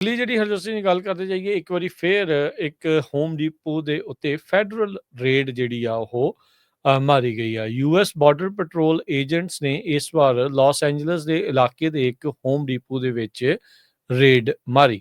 ਅਗਲੀ ਜਿਹੜੀ ਹਰਜੋਤ ਸਿੰਘ ਗੱਲ ਕਰਦੇ ਜਾਈਏ ਇੱਕ ਵਾਰੀ ਫੇਰ ਇੱਕ ਹੋਮ ਡਿਪੋ ਦੇ ਉੱਤੇ ਫੈਡਰਲ ਰੇਡ ਜਿਹੜੀ ਆ ਉਹ ਮਾਰੀ ਗਈ ਆ। ਯੂਐਸ ਬਾਰਡਰ ਪੈਟਰੋਲ ਏਜੰਟਸ ਨੇ ਇਸ ਵਾਰ ਲਾਸ ਐਂਜਲਸ ਦੇ ਇਲਾਕੇ ਦੇ ਇੱਕ ਹੋਮ ਡਿਪੋ ਦੇ ਵਿੱਚ ਰੇਡ ਮਾਰੀ।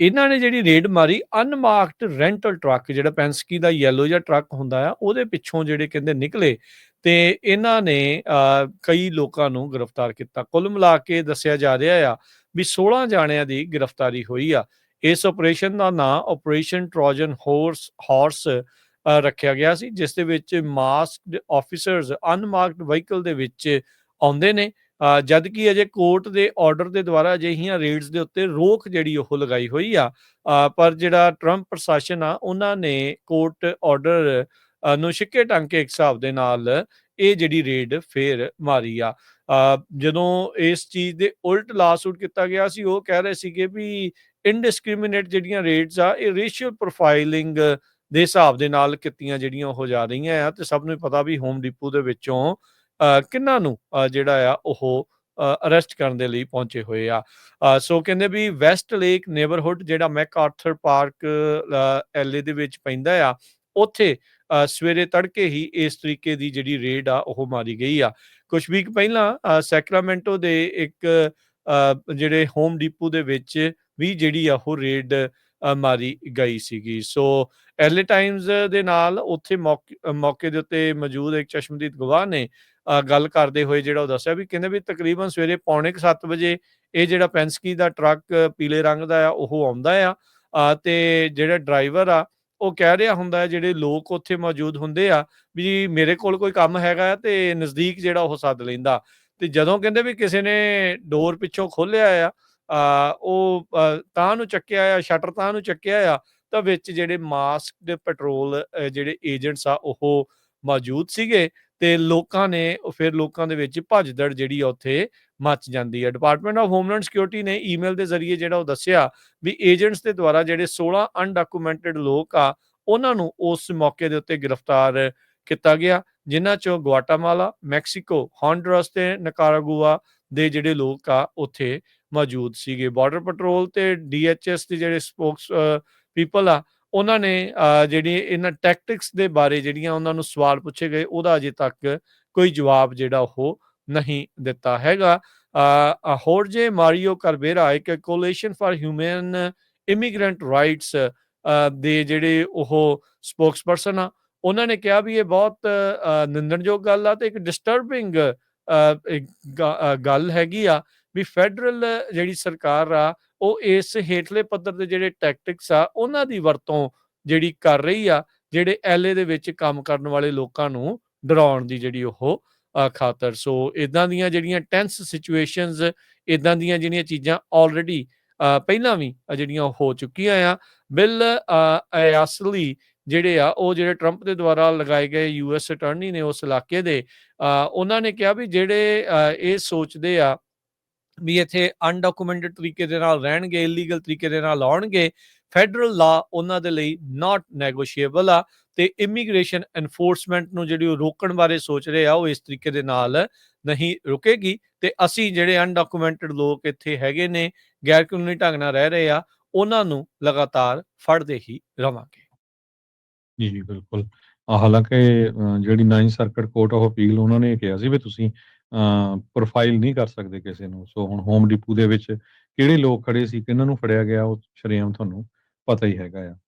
ਇਹਨਾਂ ਨੇ ਜਿਹੜੀ ਰੇਡ ਮਾਰੀ ਅਨਮਾਰਕਡ ਰੈਂਟਲ ਟਰੱਕ ਜਿਹੜਾ ਪੈਂਸਕੀ ਦਾ ਯੈਲੋ ਜਿਹਾ ਟਰੱਕ ਹੁੰਦਾ ਆ ਉਹਦੇ ਪਿੱਛੋਂ ਜਿਹੜੇ ਕਹਿੰਦੇ ਨਿਕਲੇ ਤੇ ਇਹਨਾਂ ਨੇ ਅ, ਕਈ ਲੋਕਾਂ ਨੂੰ ਗ੍ਰਿਫਤਾਰ ਕੀਤਾ। ਕੁੱਲ ਮਿਲਾ ਕੇ ਦੱਸਿਆ ਜਾ ਰਿਹਾ ਆ ਵੀ 16 ਜਾਣਿਆਂ ਦੀ ਗ੍ਰਿਫਤਾਰੀ ਹੋਈ ਆ। ਇਸ ਆਪਰੇਸ਼ਨ ਦਾ ਨਾਮ ਆਪਰੇਸ਼ਨ ਟ੍ਰੋਜਨ ਹਾਰਸ ਹਾਰਸ ਰੱਖਿਆ ਗਿਆ ਸੀ ਜਿਸ ਦੇ ਵਿੱਚ ਮਾਸਕਡ ਆਫੀਸਰਸ ਅਨਮਾਰਕਡ ਵਹੀਕਲ ਦੇ ਵਿੱਚ ਆਉਂਦੇ ਨੇ। ਅ, ਜਦ ਕਿ ਅਜੇ ਕੋਰਟ ਦੇ ਆਰਡਰ ਦੇ ਦੁਆਰਾ ਅਜਿਹੀਆਂ ਰੇਡਸ ਦੇ ਉੱਤੇ ਰੋਕ ਜਿਹੜੀ ਉਹ ਲਗਾਈ ਹੋਈ ਆ। ਪਰ ਜਿਹੜਾ ਟਰੰਪ ਪ੍ਰਸ਼ਾਸਨ ਆ ਉਹਨਾਂ ਨੇ ਕੋਰਟ ਆਰਡਰ ਨੂੰ ਛਿੱਕੇ ਟੰਗ ਕੇ ਇੱਕ ਹਿਸਾਬ ਦੇ ਨਾਲ ਇਹ ਜਿਹੜੀ ਰੇਡ ਫੇਰ ਮਾਰੀ ਆ। ਜਦੋਂ ਇਸ ਚੀਜ਼ ਦੇ ਉਲਟ ਲਾਸੂਟ ਕੀਤਾ ਗਿਆ ਸੀ ਉਹ ਕਹਿ ਰਹੇ ਸੀਗੇ ਵੀ ਇਨਡਿਸਕ੍ਰਿਮੀਨੇਟ ਜਿਹੜੀਆਂ ਰੇਟਸ ਆ ਇਹ ਰੇਸ਼ੀਅਲ ਪ੍ਰੋਫਾਈਲਿੰਗ ਦੇ ਹਿਸਾਬ ਦੇ ਨਾਲ ਕੀਤੀਆਂ ਜਿਹੜੀਆਂ ਉਹ ਜਾ ਰਹੀਆਂ ਆ ਤੇ ਸਭ ਨੂੰ ਪਤਾ ਵੀ ਹੋਮ ਡਿਪੂ ਦੇ ਵਿੱਚੋਂ ਅ, ਕਿੰਨਾਂ ਨੂੰ ਜਿਹੜਾ ਆ ਉਹ ਅਰੈਸਟ ਕਰਨ ਦੇ ਲਈ ਪਹੁੰਚੇ ਹੋਏ ਆ। ਸੋ ਕਹਿੰਦੇ ਵੀ ਵੈਸਟ ਲੇਕ ਨੇਬਰਹੁੱਡ ਜਿਹੜਾ ਮੈਕ ਆਰਥਰ ਪਾਰਕ ਐਲਏ ਦੇ ਵਿੱਚ ਪੈਂਦਾ ਆ ਉੱਥੇ ਸਵੇਰੇ ਤੜਕੇ ਹੀ ਇਸ ਤਰੀਕੇ ਦੀ ਜਿਹੜੀ ਰੇਡ ਆ ਉਹ ਮਾਰੀ ਗਈ ਆ। ਕੁਝ ਵੀਕ ਪਹਿਲਾਂ ਸੈਕਰਾਮੈਂਟੋ ਦੇ ਇੱਕ ਜਿਹੜੇ ਹੋਮ ਡਿਪੂ ਦੇ ਵਿੱਚ ਵੀ ਜਿਹੜੀ ਆ ਉਹ ਰੇਡ ਮਾਰੀ ਗਈ ਸੀਗੀ। ਸੋ ਐਲਏ ਟਾਈਮਜ਼ ਦੇ ਨਾਲ ਉੱਥੇ ਮੌਕੇ ਮੌਕੇ ਦੇ ਉੱਤੇ ਮੌਜੂਦ ਇੱਕ ਚਸ਼ਮਦੀਦ ਗਵਾਹ ਨੇ ਗੱਲ ਕਰਦੇ ਹੋਏ ਜਿਹੜਾ ਉਹ ਦੱਸਿਆ ਵੀ ਕਹਿੰਦੇ ਵੀ ਤਕਰੀਬਨ ਸਵੇਰੇ ਪੌਣੇ 7 ਵਜੇ ਇਹ ਜਿਹੜਾ ਪੈਂਸਕੀ ਦਾ ਟਰੱਕ ਪੀਲੇ ਰੰਗ ਦਾ ਆ ਉਹ ਆਉਂਦਾ ਆ। ਅ, ਤੇ ਜਿਹੜਾ ਡਰਾਈਵਰ ਆ ਉਹ ਕਹਿ ਰਿਹਾ ਹੁੰਦਾ ਜਿਹੜੇ ਲੋਕ ਉੱਥੇ ਮੌਜੂਦ ਹੁੰਦੇ ਆ, ਵੀ ਮੇਰੇ ਕੋਲ ਕੋਈ ਕੰਮ ਹੈਗਾ ਤੇ ਨਜ਼ਦੀਕ ਜਿਹੜਾ ਉਹ ਸੱਦ ਲੈਂਦਾ। ਤੇ ਜਦੋਂ ਕਹਿੰਦੇ ਵੀ ਕਿਸੇ ਨੇ ਡੋਰ ਪਿੱਛੋਂ ਖੋਲਿਆ ਆ ਉਹ ਤਾਂ ਨੂੰ ਚੱਕਿਆ ਆ, ਸ਼ਟਰ ਤਾਂ ਨੂੰ ਚੱਕਿਆ ਆ, ਤਾਂ ਵਿੱਚ ਜਿਹੜੇ ਮਾਸਕਡ ਪੈਟਰੋਲ ਜਿਹੜੇ ਏਜੰਟਸ ਆ, ਉਹ ਮੌਜੂਦ ਸੀਗੇ ਤੇ ਲੋਕਾਂ ਨੇ ਫਿਰ ਲੋਕਾਂ ਦੇ ਵਿੱਚ ਭੱਜਦੜ ਜਿਹੜੀ ਆ ਉੱਥੇ ਮੱਚ ਜਾਂਦੀ ਹੈ। ਡਿਪਾਰਟਮੈਂਟ ਆਫ ਹੋਮਲੈਂਡ ਸਿਕਿਉਰਿਟੀ ਨੇ ਈਮੇਲ ਦੇ ਜ਼ਰੀਏ ਜਿਹੜਾ ਉਹ ਦੱਸਿਆ ਵੀ ਏਜੰਟਸ ਦੇ ਦੁਆਰਾ ਜਿਹੜੇ 16 ਅਨਡਾਕੂਮੈਂਟਡ ਲੋਕ ਆ, ਉਹਨਾਂ ਨੂੰ ਉਸ ਮੌਕੇ ਦੇ ਉੱਤੇ ਗ੍ਰਿਫਤਾਰ ਕੀਤਾ ਗਿਆ, ਜਿਨ੍ਹਾਂ ਚੋਂ ਗੁਆਟਾਮਾਲਾ ਮੈਕਸੀਕੋ ਹੌਂਡਰਸ ਤੇ ਨਕਾਰਾਗੁਆ ਦੇ ਜਿਹੜੇ ਲੋਕ ਆ, ਉੱਥੇ ਮੌਜੂਦ ਸੀਗੇ। ਬਾਰਡਰ ਪੈਟਰੋਲ ਤੇ ਡੀਐਚਐਸ ਦੇ ਜਿਹੜੇ ਸਪੋਕਸ ਪੀਪਲ ਆ, ਉਹਨਾਂ ਨੇ ਜਿਹੜੀ ਇਹਨਾਂ ਟੈਕਟਿਕਸ ਦੇ ਬਾਰੇ ਜਿਹੜੀਆਂ ਉਹਨਾਂ ਨੂੰ ਸਵਾਲ ਪੁੱਛੇ ਗਏ, ਉਹਦਾ ਅਜੇ ਤੱਕ ਕੋਈ ਜਵਾਬ ਜਿਹੜਾ ਉਹ ਨਹੀਂ ਦਿੱਤਾ ਹੈਗਾ। ਅ, ਹੋਰਜੇ ਮਾਰੀਓ ਕਰਬੇਰਾ ਇੱਕ coalition for human immigrant rights ਦੇ ਜਿਹੜੇ ਉਹ ਸਪੋਕਸਪਰਸਨ ਆ ਉਹਨਾਂ ਨੇ ਕਿਹਾ ਵੀ ਇਹ ਬਹੁਤ ਨਿੰਦਣਯੋਗ ਗੱਲ ਆ ਤੇ ਇੱਕ ਡਿਸਟਰਬਿੰਗ ਗੱਲ ਹੈਗੀ ਆ ਵੀ ਫੈਡਰਲ ਜਿਹੜੀ ਸਰਕਾਰ ਆ ਉਹ ਇਸ ਹੇਠਲੇ ਪੱਧਰ ਦੇ ਜਿਹੜੇ ਟੈਕਟਿਕਸ ਆ ਉਹਨਾਂ ਦੀ ਵਰਤੋਂ ਜਿਹੜੀ ਕਰ ਰਹੀ ਆ ਜਿਹੜੇ ਐਲਏ ਦੇ ਵਿੱਚ ਕੰਮ ਕਰਨ ਵਾਲੇ ਲੋਕਾਂ ਨੂੰ ਡਰਾਉਣ ਦੀ ਜਿਹੜੀ ਉਹ ਖਾਤਰ। ਸੋ ਇਦਾਂ ਦੀਆਂ ਜਿਹੜੀਆਂ ਟੈਂਸ ਸਿਚੁਏਸ਼ਨਸ ਇਦਾਂ ਦੀਆਂ ਜਿਹੜੀਆਂ ਚੀਜ਼ਾਂ ਆਲਰੇਡੀ ਪਹਿਲਾਂ ਵੀ ਜਿਹੜੀਆਂ ਉਹ ਹੋ ਚੁੱਕੀਆਂ ਆ, ਬਿੱਲ ਅਸਲੀ ਜਿਹੜੇ ਆ, ਉਹ ਜਿਹੜੇ ਟਰੰਪ ਦੇ ਦੁਆਰਾ ਲਗਾਏ ਗਏ ਯੂਐਸ ਅਟਾਰਨੀ ਨੇ ਉਸ ਇਲਾਕੇ ਦੇ ਉਹਨਾਂ ਨੇ ਕਿਹਾ ਵੀ ਜਿਹੜੇ ਇਹ ਸੋਚਦੇ ਆ ਵੀ ਇੱਥੇ ਅਨਡਾਕੂਮੈਂਟਡ ਤਰੀਕੇ ਦੇ ਨਾਲ ਰਹਿਣਗੇ ਇਲੀਗਲ ਤਰੀਕੇ ਦੇ ਨਾਲ ਆਉਣਗੇ ਫੈਡਰਲ ਲਾ ਉਹਨਾਂ ਦੇ ਲਈ ਨਾਟ ਨੈਗੋਸ਼ੀਏਬਲ ਆ। ਤੇ ਇਮੀਗ੍ਰੇਸ਼ਨ ਐਨਫੋਰਸਮੈਂਟ ਨੂੰ ਜਿਹੜੀ ਉਹ ਰੋਕਣ ਬਾਰੇ ਸੋਚ ਰਹੇ ਆ ਉਹ ਇਸ ਤਰੀਕੇ ਦੇ ਨਾਲ ਨਹੀਂ ਰੁਕੇਗੀ ਤੇ ਅਸੀਂ ਜਿਹੜੇ ਅਨਡਾਕੂਮੈਂਟਡ ਲੋਕ ਇੱਥੇ ਹੈਗੇ ਨੇ ਗੈਰ ਕਾਨੂੰਨੀ ਢੰਗ ਨਾਲ ਰਹਿ ਰਹੇ ਆ ਉਹਨਾਂ ਨੂੰ ਲਗਾਤਾਰ ਫੜਦੇ ਹੀ ਰਵਾਂਗੇ ਜੀ, ਜੀ, ਬਿਲਕੁਲ। ਹਾਲਾਂਕਿ ਜਿਹੜੀ 9 ਸਰਕਟ ਕੋਰਟ ਆਫ ਅਪੀਲ ਉਹਨਾਂ ਨੇ ਕਿਹਾ ਸੀ ਵੀ ਤੁਸੀਂ ਅ, ਪ੍ਰੋਫਾਈਲ ਨਹੀਂ ਕਰ ਸਕਦੇ ਕਿਸੇ ਨੂੰ। ਸੋ ਹੁਣ ਹੋਮ ਡਿਪੂ ਦੇ ਵਿੱਚ ਕਿਹੜੇ ਲੋਕ ਖੜੇ ਸੀ, ਕਿਹਨਾਂ ਨੂੰ ਫੜਿਆ ਗਿਆ ਉਹ ਸ਼ਰੇਆਮ ਤੁਹਾਨੂੰ ਪਤਾ ਹੀ ਹੈਗਾ ਆ।